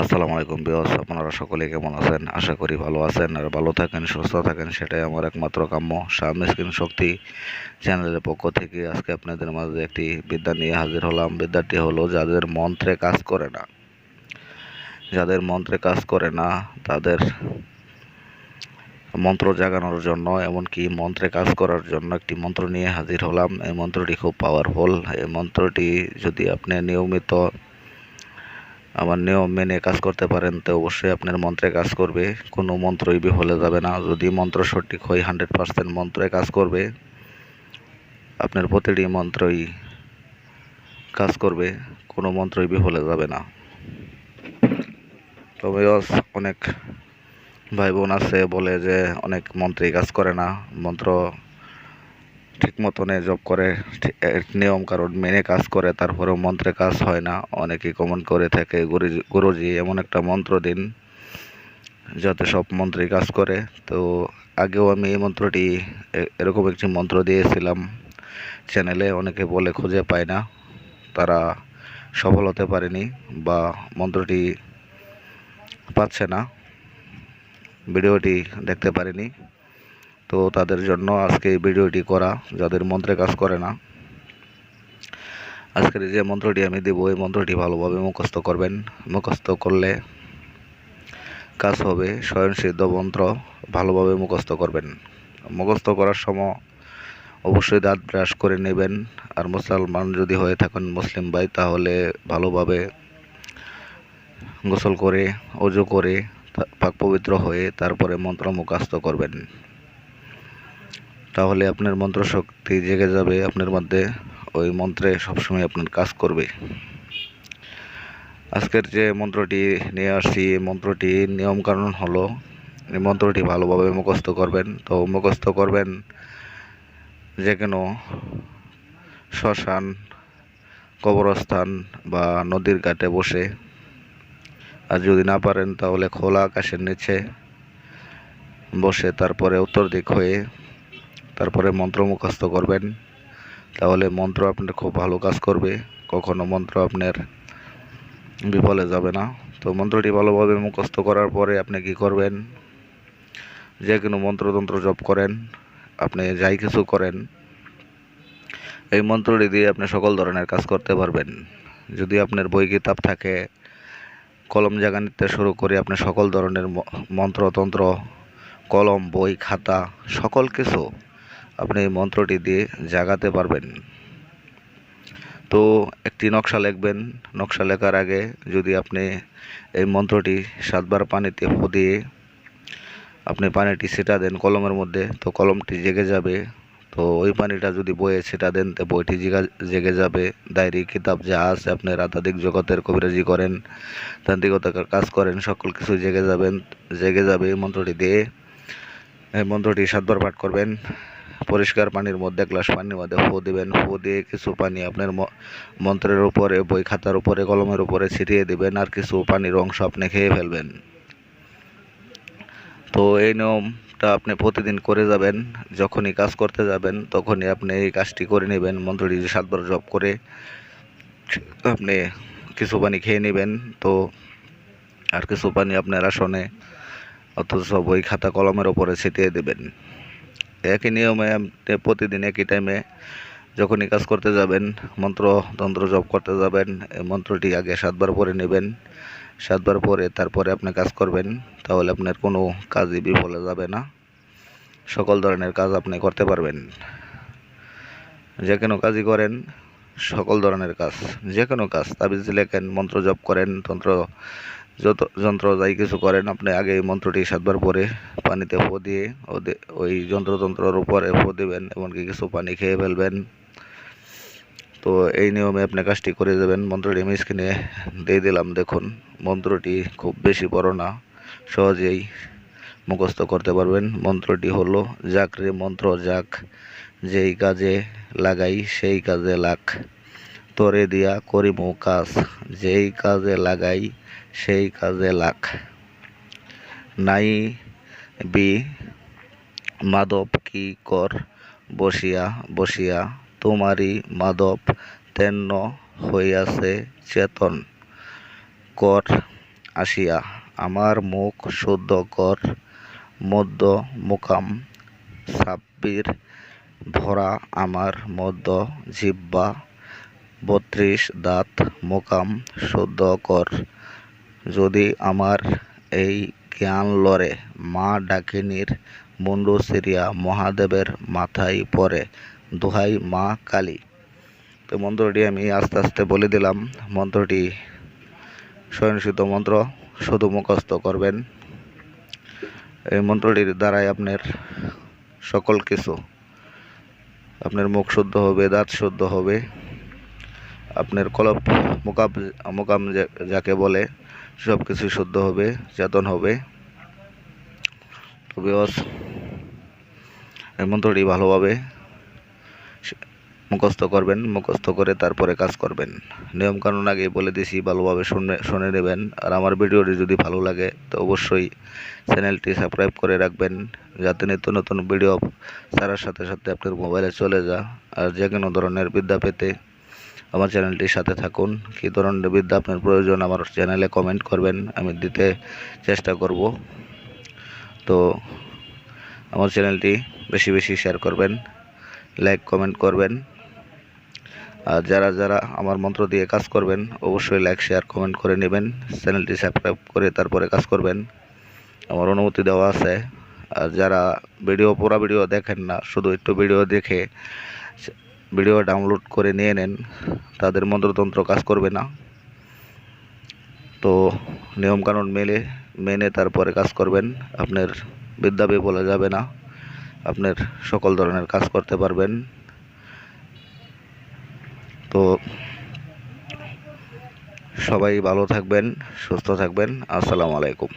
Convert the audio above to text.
আসসালামু আলাইকুম বিয়স আপনারা সকলে কেমন আছেন? আশা করি ভালো আছেন আর ভালো থাকেন, সুস্থ থাকেন, সেটাই আমার একমাত্র কাম্য। শাম স্ক্রিন শক্তি চ্যানেলের পক্ষ থেকে আজকে আপনাদের মাঝে একটি বিদ্যা নিয়ে হাজির হলাম। বিদ্যাটি হলো, যাদের মন্ত্রে কাজ করে না, যাদের মন্ত্রে কাজ করে না, তাদের মন্ত্র জাগানোর জন্য, এমনকি মন্ত্রে কাজ করার জন্য একটি মন্ত্র নিয়ে হাজির হলাম। এই মন্ত্রটি খুব পাওয়ারফুল এই মন্ত্রটি যদি আপনি নিয়মিত আমার নিয়ম মেনে কাজ করতে পারেন, তো অবশ্যই আপনার মন্ত্রে কাজ করবে। কোনো মন্ত্রই বিফলে যাবে না। যদি মন্ত্র সঠিক হয় হান্ড্রেড পারসেন্ট মন্ত্রে কাজ করবে। আপনার প্রতিটি মন্ত্রই কাজ করবে, কোনো মন্ত্রই বিফলে যাবে না। তবে অনেক ভাই বোন আছে, বলে যে অনেক মন্ত্রী কাজ করে না। মন্ত্র ঠিক মতনে জব করে নিয়ম কারণ মেনে কাজ করে, তারপরেও মন্ত্রে কাজ হয় না। অনেকে কমেন্ট করে থাকে, গুরুজি গুরুজি এমন একটা মন্ত্র দিন, যাতে সব মন্ত্রী কাজ করে। তো আগেও আমি এই মন্ত্রটি এরকম একটি মন্ত্র দিয়েছিলাম চ্যানেলে অনেকে বলে খুঁজে পায় না, তারা সফল হতে পারেনি বা মন্ত্রটি পাচ্ছে না, ভিডিওটি দেখতে পারেনি। তো তাদের জন্য আজকে এই ভিডিওটি করা, যাদের মন্ত্রে কাজ করে না। আজকের যে মন্ত্রটি আমি দেবো, এই মন্ত্রটি ভালোভাবে মুখস্থ করবেন। মুখস্থ করলে কাজ হবে, স্বয়ংসিদ্ধ মন্ত্র ভালোভাবে মুখস্থ করবেন। মুখস্থ করার সময় অবশ্যই দাঁত ব্রাশ করে নেবেন। আর মুসলমান যদি হয়ে থাকেন মুসলিম ভাই, তাহলে ভালোভাবে গোসল করে, অজু করে পাক পবিত্র হয়ে তারপরে মন্ত্র মুখস্থ করবেন। তাহলে আপনার মন্ত্র শক্তি জেগে যাবে, আপনার মধ্যে ওই মন্ত্রে সবসময় আপনার কাজ করবে। আজকের যে মন্ত্রটি নিয়ে আসছি, এই মন্ত্রটির নিয়মকানুন হলো, এই মন্ত্রটি ভালোভাবে মুখস্থ করবেন। তো মুখস্থ করবেন যে কোনো শ্মশান, কবরস্থান বা নদীর ঘাটে বসে। আর যদি না পারেন তাহলে খোলা আকাশের নিচে বসে তারপরে উত্তর দিক হয়ে তারপরে মন্ত্র মুখস্থ করবেন। তাহলে মন্ত্র আপনার খুব ভালো কাজ করবে। কখনো মন্ত্র আপনার বিফলে যাবে না। তো মন্ত্রটি ভালোভাবে মুখস্থ করার পরে আপনি কি করবেন? যে কোনো মন্ত্রতন্ত্র জপ করেন। আপনি যাই কিছু করেন, এই মন্ত্রটি দিয়ে আপনি সকল ধরনের কাজ করতে পারবেন। যদি আপনার বই কিতাব থাকে, কলম জাগা নিতে শুরু করে আপনি সকল ধরনের মন্ত্রতন্ত্র, কলম, বই, খাতা, সকল কিছু আপনি এই মন্ত্রটি দিয়ে জাগাতে পারবেন। তো একটি নকশা লিখবেন। নকশা লেখার আগে যদি আপনি এই মন্ত্রটি সাতবার পানিতে ফু দিয়ে আপনি পানিটি সেটা দেন কলমের মধ্যে, তো কলমটি জেগে যাবে। তো ওই পানিটা যদি বইয়ে সেটা দেন, তো বইটি জিগা- জেগে যাবে। ডায়েরি, কিতাব যা আছে আপনি রাতাধিক জগতের কবিরাজি করেন, তান্ত্রিকতার কাজ করেন, সকল কিছু জেগে যাবেন জেগে যাবে এই মন্ত্রটি দিয়ে। এই মন্ত্রটি সাতবার পাঠ করবেন। পরিষ্কার পানির মধ্যে, গ্লাস পানির মধ্যে ফু দিবেন। ফু দিয়ে কিছু পানি আপনার মন্ত্রের উপরে, বই খাতার উপরে, কলমের উপরে ছিটিয়ে দিবেন আর কিছু পানির অংশ আপনি খেয়ে ফেলবেন। তো এই নিয়মটা আপনি প্রতিদিন করে যাবেন, যখনই কাজ করতে যাবেন, তখনই আপনি এই কাজটি করে নেবেন। মন্ত্রটি সাতবার জপ করে আপনি কিছু পানি খেয়ে নেবেন। তো আর কিছু পানি আপনার আসনে অথচ বই খাতা কলমের ওপরে ছিটিয়ে দেবেন। একই নিয়মে আপনি প্রতিদিন একই টাইমে যখনই কাজ করতে যাবেন মন্ত্র তন্ত্র জপ করতে যাবেন মন্ত্রটি আগে সাতবার পরে নেবেন। সাতবার পরে তারপরে আপনি কাজ করবেন, তাহলে আপনার কোনো কাজই বিফলে যাবে না। সকল ধরনের কাজ আপনি করতে পারবেন। যে কোনো কাজই করেন, সকল ধরনের কাজ, যে কোনো কাজ, তাবিজ লেখেন, মন্ত্র জপ করেন, তন্ত্র যত যন্ত্র যাই কিছু করেন, আপনি আগে এই মন্ত্রটি সাতবার পরে পানিতে ফো দিয়ে ওই যন্ত্রতন্ত্রের উপরে ফো দেবেন, এমনকি কিছু পানি খেয়ে ফেলবেন। তো এই নিয়মে আপনি কাজটি করে দেবেন মন্ত্রটি আমি স্ক্রিনে দিয়ে দিলাম, দেখুন, মন্ত্রটি খুব বেশি বড় না, সহজেই মুখস্থ করতে পারবেন। মন্ত্রটি হলো, যাক রে মন্ত্র, যাক, যেই কাজে লাগাই, সেই কাজে লাগ। তরে দিয়া করিমু কাজ, যেই কাজে লাগাই সেই কাজে লাগ নাই বি মাধব কি কর? বসিয়া বসিয়া, তোমারই মাধব তেন্ন হইয়াছে চেতন। কর আসিয়া, আমার মুখ শুদ্ধ কর, মধ্য মোকাম, ছাব্বির ভরা আমার মধ্য জিব্বা বত্রিশ দাঁত, মোকাম শুদ্ধ কর। যদি আমার এই জ্ঞান লরে মা ডাকিনীর মুন্ডু সিরিয়া মহাদেবের মাথায় পড়ে, দোহাই মা কালী। তো মন্ত্রটি আমি আস্তে আস্তে বলে দিলাম। মন্ত্রটি স্বয়ংসিদ্ধ মন্ত্র, শুধু মুখস্থ করবেন। এই মন্ত্রটির দ্বারাই আপনার সকল কিছু, আপনার মুখ শুদ্ধ হবে, দাঁত শুদ্ধ হবে। আপনার কলপ মোকাম মোকাম যাকে বলে, সব কিছু শুদ্ধ হবে, চেতন হবে। তবে এই মন্ত্রটি ভালোভাবে মুখস্থ করবেন, মুখস্থ করে তারপরে কাজ করবেন। নিয়মকানুন আগে বলে দিছি, ভালোভাবে শুনে শুনে নেবেন। আর আমার ভিডিওটি যদি ভালো লাগে, তো অবশ্যই চ্যানেলটি সাবস্ক্রাইব করে রাখবেন, যাতে নিত্য নতুন ভিডিও ছাড়ার সাথে সাথে আপনার মোবাইলে চলে যা। আর যে কোনো ধরনের বিদ্যা পেতে আমার চ্যানেলটির সাথে থাকুন। কী ধরনের বিদ্যা আপনার প্রয়োজন আমার চ্যানেলে কমেন্ট করবেন, আমি দিতে চেষ্টা করব। তো আমার চ্যানেলটি বেশি বেশি শেয়ার করবেন লাইক কমেন্ট করবেন। আর যারা যারা আমার মন্ত্র দিয়ে কাজ করবেন, অবশ্যই লাইক শেয়ার কমেন্ট করে নেবেন। চ্যানেলটি সাবস্ক্রাইব করে তারপরে কাজ করবেন। আমার অনুমতি দেওয়া আছে। আর যারা ভিডিও পুরো ভিডিও দেখেন না, শুধু একটু ভিডিও দেখে ভিডিও ডাউনলোড করে নিয়ে নেন, তাদের মন্ত্রতন্ত্র কাজ করবে না। তো নিয়মকানুন মেলে মেনে তারপরে কাজ করবেন। আপনার বিদ্যা বলা যাবে না। আপনার সকল ধরনের কাজ করতে পারবেন। তো সবাই ভালো থাকবেন, সুস্থ থাকবেন। আসসালামু আলাইকুম।